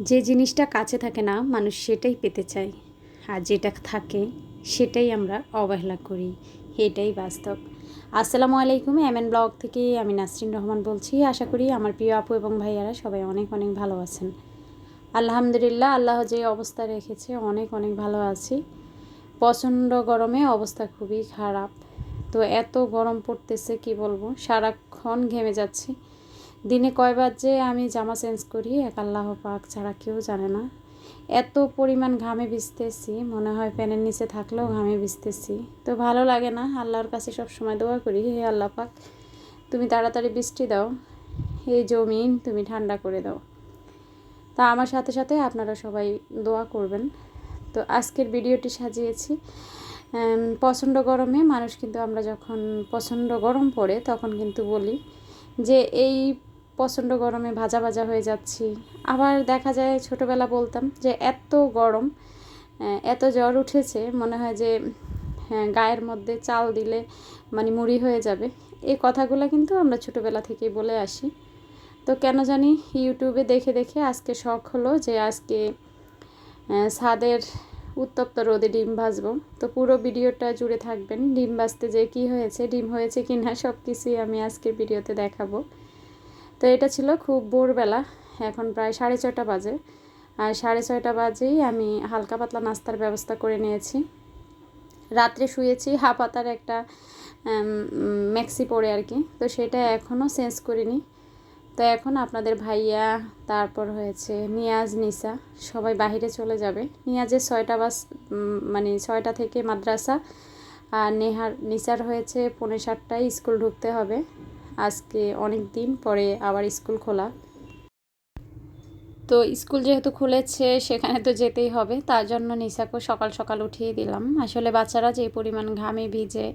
যে জিনিসটা কাছে থাকে না, মানুষ সেটাই পেতে চায়। আর যেটা থাকে, সেটাই আমরা অবহেলা করি। এটাই বাস্তব। আসসালামু আলাইকুম এম এন ব্লগ থেকে আমি নাসরিন রহমান বলছি। আশা করি আমার প্রিয় আপু এবং ভাইয়ারা সবাই অনেক অনেক ভালো আছেন। আলহামদুলিল্লাহ, আল্লাহ যে অবস্থা রেখেছে, অনেক অনেক ভালো আছি। প্রচণ্ড গরমে অবস্থা খুবই খারাপ। তো এত গরম পড়তেছে, কি বলব? সারাক্ষণ ঘেমে যাচ্ছি। দিনে কয়বার যে আমি জামা চেঞ্জ করি, এক আল্লাহ পাক ছাড়া কেউ জানে না। এত পরিমাণ ঘামে ভিজতেছি, মনে হয় প্যানের নিচে থাকলেও ঘামে ভিজতেছি। তো ভালো লাগে না, আল্লাহর কাছে সব সময় দোয়া করি, হে আল্লাহ পাক, তুমি তাড়াতাড়ি বৃষ্টি দাও এই জমিন, তুমি ঠান্ডা করে দাও। তা আমার সাথে সাথে আপনারা সবাই দোয়া করবেন। তো আজকের ভিডিওটি সাজিয়েছি। প্রচণ্ড গরমে মানুষ কিন্তু আমরা যখন প্রচণ্ড গরম পড়ে, তখন কিন্তু বলি যে এই প্রচণ্ড গরমে ভাজা ভাজা হয়ে যাচ্ছি। আবার দেখা যায় ছোটোবেলা বলতাম যে এত গরম এত জ্বর উঠেছে মনে হয় যে হ্যাঁ, গায়ের মধ্যে চাল দিলে মানে মুড়ি হয়ে যাবে। এই কথাগুলো কিন্তু আমরা ছোটোবেলা থেকেই বলে আসি। তো কেন জানি ইউটিউবে দেখে দেখে আজকে শখ হলো যে আজকে ছাদের উত্তপ্ত রোদে ডিম ভাজবো। তো পুরো ভিডিওটা জুড়ে থাকবেন। ডিম ভাজতে যে কি হয়েছে ডিম হয়েছে কি না সব কিছুই আমি আজকের ভিডিওতে দেখাবো। তো এটা ছিল খুব ভোরবেলা, এখন প্রায় সাড়ে ছয়টা বাজে। আর সাড়ে ছয়টা বাজেই আমি হালকা পাতলা নাস্তার ব্যবস্থা করে নিয়েছি। রাত্রে শুয়েছি, হাফ হাতার একটা ম্যাক্সি পরে আর কি, তো সেটা এখনও চেঞ্জ করিনি। তো এখন আপনাদের ভাইয়া, তারপর হয়েছে নিয়াজ, নিসা, সবাই বাহিরে চলে যাবে। নিয়াজের ছয়টা বাস মানে ছয়টা থেকে মাদ্রাসা, আর নেহার, নিসার হয়েছে পৌনে সাতটায় স্কুল ঢুকতে হবে। আজকে অনেক দিন পরে আবার স্কুল খোলা। তো স্কুল যেহেতু খুলেছে, সেখানে তো যেতেই হবে। তার জন্য নিশাকেও সকাল সকাল উঠিয়ে দিলাম। আসলে বাচ্চারা যে পরিমাণ ঘামে ভিজে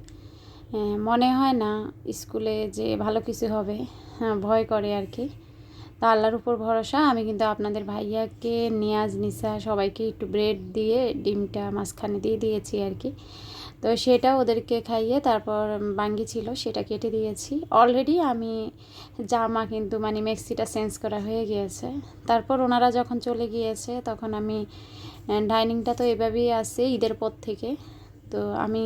মনে হয় না স্কুলে যে ভালো কিছু হবে। হ্যাঁ ভয় করে আর কি। তা আল্লাহর উপর ভরসা, আমি কিন্তু আপনাদের ভাইয়াকে, নিয়াজ, নিসা সবাইকে একটু ব্রেড দিয়ে, ডিমটা মাঝখানে দিয়ে দিয়েছি আর কি। তো সেটা ওদেরকে খাইয়ে তারপর বাঙ্গি ছিল, সেটা কেটে দিয়েছি। অলরেডি আমি জামা কিন্তু মানে মেক্সিটা চেঞ্জ করা হয়ে গিয়েছে। তারপর ওনারা যখন চলে গিয়েছে, তখন আমি ডাইনিংটা তো এভাবেই আছে ঈদের পর থেকে। তো আমি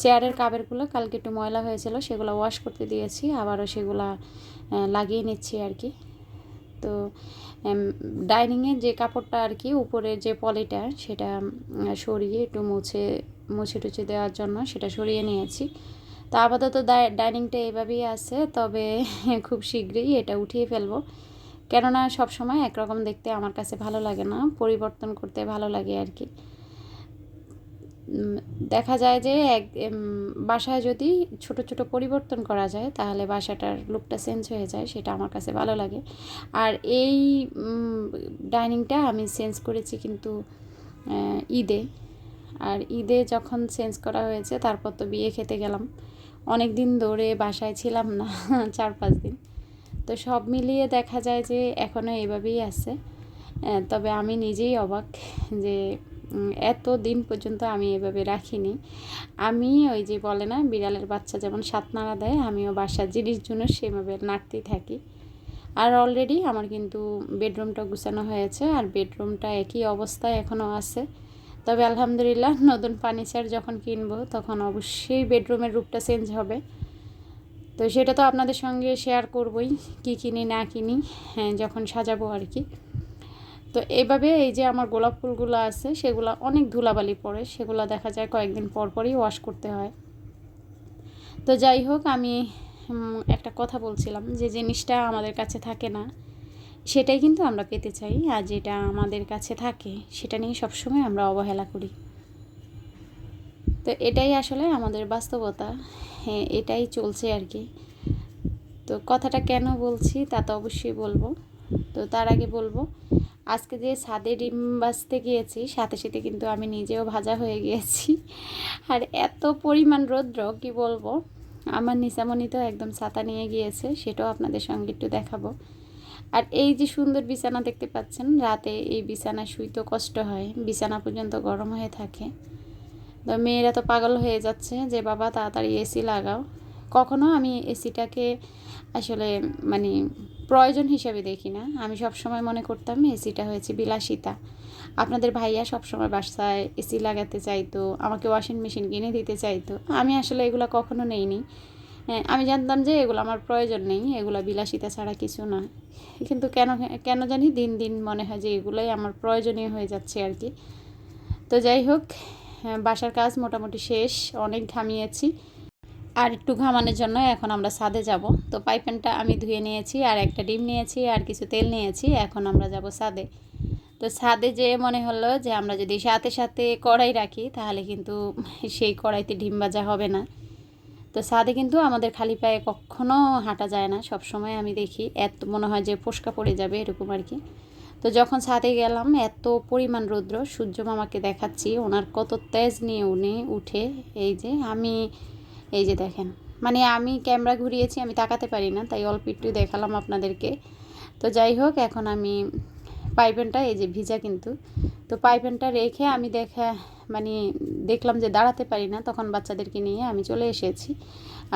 চেয়ারের কাবেরগুলো কালকে একটু ময়লা হয়েছিল, সেগুলো ওয়াশ করতে দিয়েছি, আবারও সেগুলা লাগিয়ে নিচ্ছি আর কি। তো ডাইনিংয়ের যে কাপড়টা আর কি উপরের যে পলিটা, সেটা সরিয়ে একটু মুছে মুছে টুছে দেওয়ার জন্য সেটা সরিয়ে নিয়েছি। তো আপাতত ডাই- ডাইনিংটা এভাবেই আছে, তবে খুব শীঘ্রই এটা উঠিয়ে ফেলব। কেননা সব সময় একরকম দেখতে আমার কাছে ভালো লাগে না, পরিবর্তন করতে ভালো লাগে আর কি। দেখা যায় যে এক বাসায় যদি ছোট ছোট পরিবর্তন করা যায়, তাহলে বাসাটার লুকটা চেঞ্জ হয়ে যায়, সেটা আমার কাছে ভালো লাগে। আর এই ডাইনিংটা আমি চেঞ্জ করেছি কিন্তু ঈদে। আর ঈদে যখন চেঞ্জ করা হয়েছে, তারপর তো বিয়ে খেতে গেলাম। অনেক দিন ধরে বাসায় ছিলাম না চার পাঁচ দিন। তো সব মিলিয়ে দেখা যায় যে এখনও এভাবেই আছে। তবে আমি নিজেই অবাক যে এত দিন পর্যন্ত আমি এভাবে রাখিনি। আমি ওই যে বলে না, বিড়ালের বাচ্চা যেমন সাত নাড়া দেয়, আমিও বাসার জিনিস জন্য সেভাবে নাড়তেই থাকি। আর অলরেডি আমার কিন্তু বেডরুমটা গুছানো হয়েছে, আর বেডরুমটা একই অবস্থায় এখনও আছে। তবে আলহামদুলিল্লাহ নতুন ফার্নিচার যখন কিনবো, তখন অবশ্যই বেডরুমের রূপটা চেঞ্জ হবে। তো সেটা তো আপনাদের সঙ্গে শেয়ার করবই, কি কিনি, না কিনি হ্যাঁ যখন সাজাবো আর কি। তো এইভাবে এই যে আমার গোলাপ ফুলগুলো আছে, সেগুলো অনেক ধুলাবালি পড়ে, সেগুলো দেখা যায় কয়েকদিন পর পরই ওয়াশ করতে হয়। তো যাই হোক, আমি একটা কথা বলছিলাম যে জিনিসটা আমাদের কাছে থাকে না সেটাই কিন্তু আমরা পেতে চাই আর যেটা আমাদের কাছে থাকে, সেটা নিয়ে সবসময় আমরা অবহেলা করি। তো এটাই আসলে আমাদের বাস্তবতা হ্যাঁ এটাই চলছে আর কি। তো কথাটা কেন বলছি তা তো অবশ্যই বলব। তো তার আগে বলব, আজকে যে ছাদে ডিম বাজতে গিয়েছি, সাথে সাথে কিন্তু আমি নিজেও ভাজা হয়ে গিয়েছি। আর এত পরিমাণ রৌদ্র, কি বলব? আমার নিসামণি তো একদম ছাতা নিয়ে গিয়েছে, সেটাও আপনাদের সঙ্গে একটু দেখাবো। আর এই যে সুন্দর বিছানা দেখতে পাচ্ছেন, রাতে এই বিছানা শুইতে কষ্ট হয়, বিছানা পর্যন্ত গরম হয়ে থাকে। তো মেয়েরা তো পাগল হয়ে যাচ্ছে যে, বাবা, তাড়াতাড়ি এসি লাগাও। কখনো আমি এসিটাকে আসলে মানে প্রয়োজন হিসেবে দেখি না। আমি সব সময় মনে করতাম এসিটা হয়েছে বিলাসিতা। আপনাদের ভাইয়া সবসময় বাসায় এসি লাগাতে চাইতো, আমাকে ওয়াশিং মেশিন কিনে দিতে চাইতো। আমি আসলে এগুলো কখনো নেইনি। আমি জানতাম যে এগুলো আমার প্রয়োজন নেই এগুলো বিলাসিতা ছাড়া কিছু না। কিন্তু কেন কেন জানি দিন দিন মনে হয় যে এগুলোই আমার প্রয়োজনীয় হয়ে যাচ্ছে আর কি। তো যাই হোক হ্যাঁ, বাসার কাজ মোটামুটি শেষ অনেক ঘামিয়েছি। আর একটু ঘামানোর জন্য এখন আমরা ছাদে যাব। তো পাইপেনটা আমি ধুয়ে নিয়েছি আর একটা ডিম নিয়েছি আর কিছু তেল নিয়েছি এখন আমরা যাব ছাদে। তো ছাদে যে মনে হলো যে আমরা যদি সাথে সাথে কড়াই রাখি তাহলে কিন্তু সেই কড়াইতে ডিম ভাজা হবে না। তো সাদে কিন্তু আমাদের খালি পায়ে কখনো হাঁটা যায় না। সব সময় আমি দেখি এত, মনে হয় যে ফোসকা পড়ে যাবে এরকম আর কি। তো যখন ছাদে গেলাম, এত পরিমাণ রৌদ্র, সূর্য মামাকে দেখাচ্ছি, ওনার কত তেজ নিয়ে উনি উঠে এই যে আমি, এই যে দেখেন। মানে আমি ক্যামেরা ঘুরিয়েছি, আমি তাকাতে পারি না, তাই অল্প একটু দেখালাম আপনাদেরকে। তো যাই হোক, এখন আমি পাইপেনটা, এই যে ভিজা কিন্তু, তো পাইপেনটা রেখে আমি দেখা মানে দেখলাম যে দাঁড়াতে পারি না, তখন বাচ্চাদেরকে নিয়ে আমি চলে এসেছি।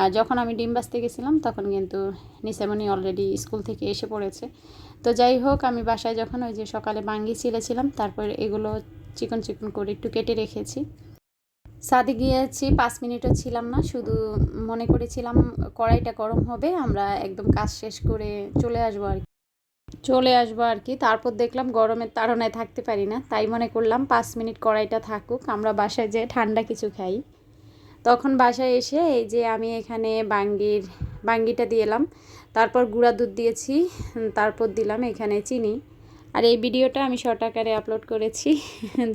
আর যখন আমি ডিম বাজতে গেছিলাম, তখন কিন্তু নিসামনি অলরেডি স্কুল থেকে এসে পড়েছে। তো যাই হোক, আমি বাসায় যখন ওই যে সকালে বাঙ্গি ছিলেছিলাম তারপর এগুলো চিকন চিকন করে একটু কেটে রেখেছি। সাদে গিয়েছি, পাঁচ মিনিটও ছিলাম না, শুধু মনে করেছিলাম কড়াইটা গরম হবে, আমরা একদম কাজ শেষ করে চলে আসব আর কি। চলে আসব আর কি। তারপর দেখলাম গরমের তাড়নায় থাকতে পারি না, তাই মনে করলাম পাঁচ মিনিট কড়াইটা থাকুক, আমরা বাসায় যেয়ে ঠান্ডা কিছু খাই। তখন বাসায় এসে এই যে আমি এখানে বাঙ্গির, বাঙ্গিটা দিয়েলাম তারপর গুঁড়া দুধ দিয়েছি, তারপর দিলাম এখানে চিনি। আর এই ভিডিওটা আমি শর্ট আকারে আপলোড করেছি,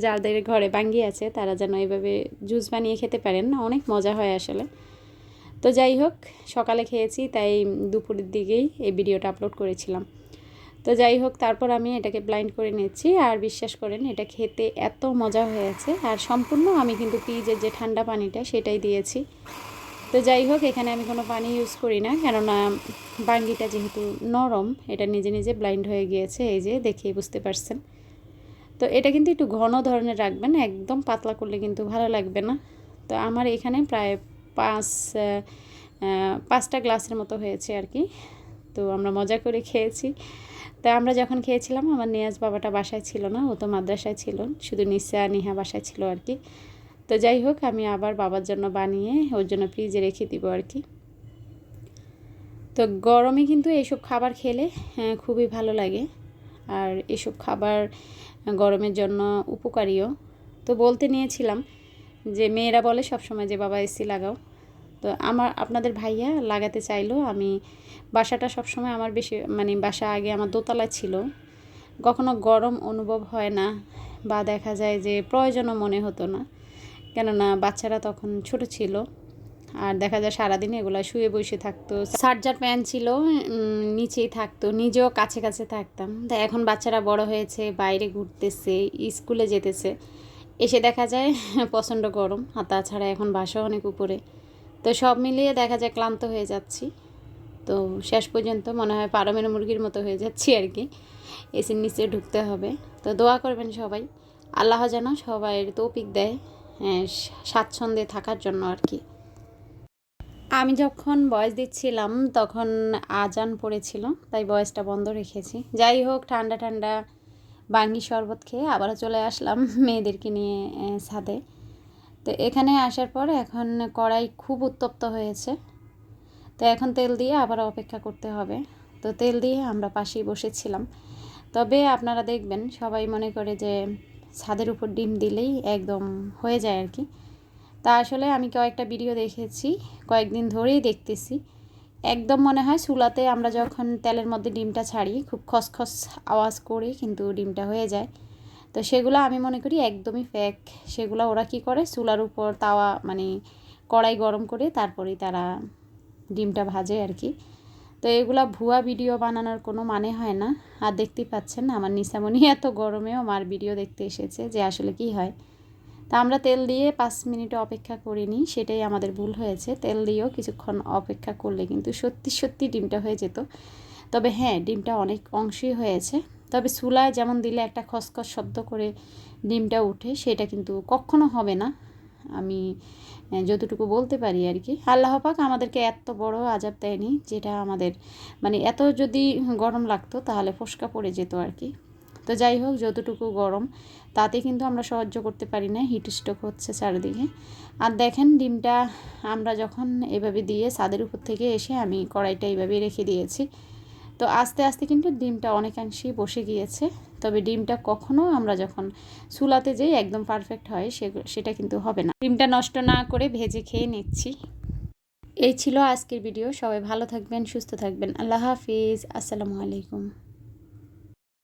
যাদের ঘরে বাঙ্গি আছে তারা যেন এইভাবে জুস বানিয়ে খেতে পারেন অনেক মজা হয় আসলে। তো যাই হোক, সকালে খেয়েছি, তাই দুপুরের দিকেই এই ভিডিওটা আপলোড করেছিলাম। তো যাই হোক, তারপর আমি এটাকে ব্লাইন্ড করে নিচ্ছি আর বিশ্বাস করেন, এটা খেতে এত মজা হয়েছে। আর সম্পূর্ণ আমি কিন্তু ফ্রিজের যে ঠান্ডা পানিটা সেটাই দিয়েছি। তো যাই হোক, এখানে আমি কোনো পানি ইউজ করি না, কেননা বাঙ্গিটা যেহেতু নরম, এটা নিজে নিজে ব্লাইন্ড হয়ে গিয়েছে, এই যে দেখেই বুঝতে পারছেন। তো এটা কিন্তু একটু ঘন ধরনের রাখবেন, একদম পাতলা করলে কিন্তু ভালো লাগবে না। তো আমার এখানে প্রায় পাঁচ পাঁচটা গ্লাসের মতো হয়েছে আর কি। তো আমরা মজা করে খেয়েছি। তা আমরা যখন খেয়েছিলাম আমার নিয়াজ বাবাটা বাসায় ছিল না ও তো মাদ্রাসায় ছিল শুধু নিশা নিহা বাসায় ছিল আর কি। তো যাই হোক আমি আবার বাবার জন্য বানিয়ে ওর জন্য ফ্রিজে রেখে দিব আর কি। তো গরমে কিন্তু এইসব খাবার খেলে হ্যাঁ, খুবই ভালো লাগে। আর এসব খাবার গরমের জন্য উপকারীও। তো বলতে নিয়েছিলাম যে মেয়েরা বলে সবসময় যে বাবা এসি লাগাও। তো আমার, আপনাদের ভাইয়া লাগাতে চাইলো। আমি বাসাটা সবসময় আমার বেশি মানে বাসা আগে আমার দোতলায় ছিল। কখনো গরম অনুভব হয় না বা দেখা যায় যে প্রয়োজনও মনে হতো না। কেননা বাচ্চারা তখন ছোট ছিল। আর দেখা যায় সারাদিন এগুলো শুয়ে বসে থাকতো। সার্জার প্যান ছিল নিচেই থাকতো। নিজেও কাছে কাছে থাকতাম। তা এখন বাচ্চারা বড় হয়েছে, বাইরে ঘুরতেছে, স্কুলে যেতেছে। এসে দেখা যায় প্রচণ্ড গরম। আর তাছাড়া এখন বাসা অনেক উপরে। তো সব মিলিয়ে দেখা যায় ক্লান্ত হয়ে যাচ্ছি। তো শেষ পর্যন্ত মনে হয় পারমের মুরগির মতো হয়ে যাচ্ছি আর কি। এসির নিচে ঢুকতে হবে। তো দোয়া করবেন সবাই। আল্লাহ যেন সবাই তৌপিক দেয় হ্যাঁ, স্বাচ্ছন্দ্যে থাকার জন্য আর কি। আমি যখন বয়স দিচ্ছিলাম তখন আজান পড়েছিল তাই বয়সটা বন্ধ রেখেছি। যাই হোক ঠান্ডা ঠান্ডা বাঙ্গি শরবত খেয়ে আবারও চলে আসলাম মেয়েদেরকে নিয়ে ছাদে। তো এখানে আসার পর এখন কড়াই খুব উত্তপ্ত হয়েছে। তো এখন তেল দিয়ে আবার অপেক্ষা করতে হবে। তো তেল দিয়ে আমরা পাশেই বসেছিলাম। তবে আপনারা দেখবেন, সবাই মনে করে যে ছাদের উপর ডিম দিলেই একদম হয়ে যায় আর কি। তা আসলে আমি কয়েকটা ভিডিও দেখেছি, কয়েকদিন ধরেই দেখতেছি। একদম মনে হয় চুলাতে আমরা যখন তেলের মধ্যে ডিমটা ছাড়ি, খুব খসখস আওয়াজ করে কিন্তু ডিমটা হয়ে যায়। তো সেগুলো আমি মনে করি একদমই ফ্যাক সেগুলো ওরা কি করে? চুলার উপর তাওয়া মানে কড়াই গরম করে তারপরেই তারা ডিমটা ভাজে আর কি। তো এগুলা ভুয়া ভিডিও বানানোর কোনো মানে হয় না। আর দেখতেই পাচ্ছেন আমার নিসামনি এত গরমেও আমার ভিডিও দেখতে এসেছে যে আসলে কি হয়। তা আমরা তেল দিয়ে পাঁচ মিনিট অপেক্ষা করিনি সেটাই আমাদের ভুল হয়েছে। তেল দিয়েও কিছুক্ষণ অপেক্ষা করলে কিন্তু সত্যি সত্যি ডিমটা হয়ে যেত। তবে হ্যাঁ ডিমটা অনেক অংশই হয়েছে। তবে চুলায় যেমন দিলে একটা খসখস শব্দ করে ডিমটা উঠে সেটা কিন্তু কখনো হবে না। আমি যতটুকু বলতে পারি আর কি। আল্লাহ পাক আমাদেরকে এত বড় আজাব দেয়নি, যেটা আমাদের মানে এত যদি গরম লাগতো তাহলে ফোসকা পড়ে যেত আর কি। তো যাই হোক, যতটুকু গরম, তাতে কিন্তু আমরা সহ্য করতে পারি না, হিট স্ট্রোক হচ্ছে চারিদিকে। আর দেখেন ডিমটা আমরা যখন এভাবে দিয়ে ছাদের উপর থেকে এসে আমি কড়াইটা এইভাবে রেখে দিয়েছি। তো আস্তে আস্তে কিন্তু ডিমটা অনেকাংশেই বসে গিয়েছে। তবে ডিমটা কখনো আমরা যখন চুলাতে যেই একদম পারফেক্ট হয় সে সেটা কিন্তু হবে না। ডিমটা নষ্ট না করে ভেজে খেয়ে নিচ্ছি। এই ছিল আজকের ভিডিও সবাই ভালো থাকবেন, সুস্থ থাকবেন। আল্লাহ হাফিজ। আসসালামু আলাইকুম।